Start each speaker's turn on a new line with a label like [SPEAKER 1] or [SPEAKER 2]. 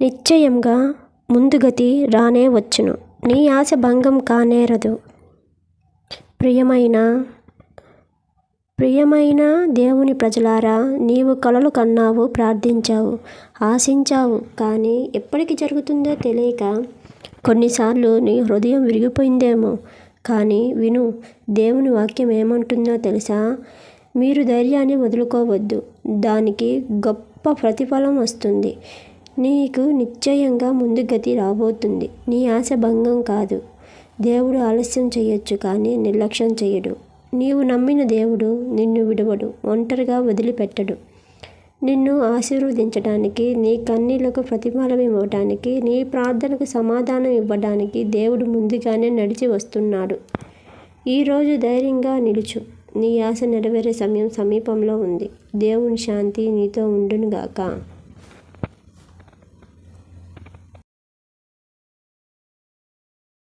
[SPEAKER 1] నిశ్చయంగా ముందుగతి రానే వచ్చును. నీ ఆశ భంగం కానేరదు. ప్రియమైన ప్రియమైన దేవుని ప్రజలారా నీవు కలలు కన్నావు ప్రార్థించావు ఆశించావు కానీ ఎప్పటికి జరుగుతుందో తెలియక కొన్నిసార్లు నీ హృదయం విరిగిపోయిందేమో. కానీ విను దేవుని వాక్యం ఏమంటుందో తెలుసా? మీరు ధైర్యాన్ని వదులుకోవద్దు. దానికి గొప్ప ప్రతిఫలం వస్తుంది. నీకు నిశ్చయంగా ముందుగతి రాబోతుంది. నీ ఆశ భంగం కాదు. దేవుడు ఆలస్యం చేయొచ్చు కానీ నిర్లక్ష్యం చేయడు. నీవు నమ్మిన దేవుడు నిన్ను విడవడు ఒంటరిగా వదిలిపెట్టడు. నిన్ను ఆశీర్వదించడానికి నీ కన్నీళ్ళకు ప్రతిఫలం ఇవ్వడానికి నీ ప్రార్థనకు సమాధానం ఇవ్వడానికి దేవుడు ముందుగానే నడిచి వస్తున్నాడు. ఈరోజు ధైర్యంగా నిలుచు. నీ ఆశ నెరవేరే సమయం సమీపంలో ఉంది. దేవుని శాంతి నీతో ఉండునుగాక.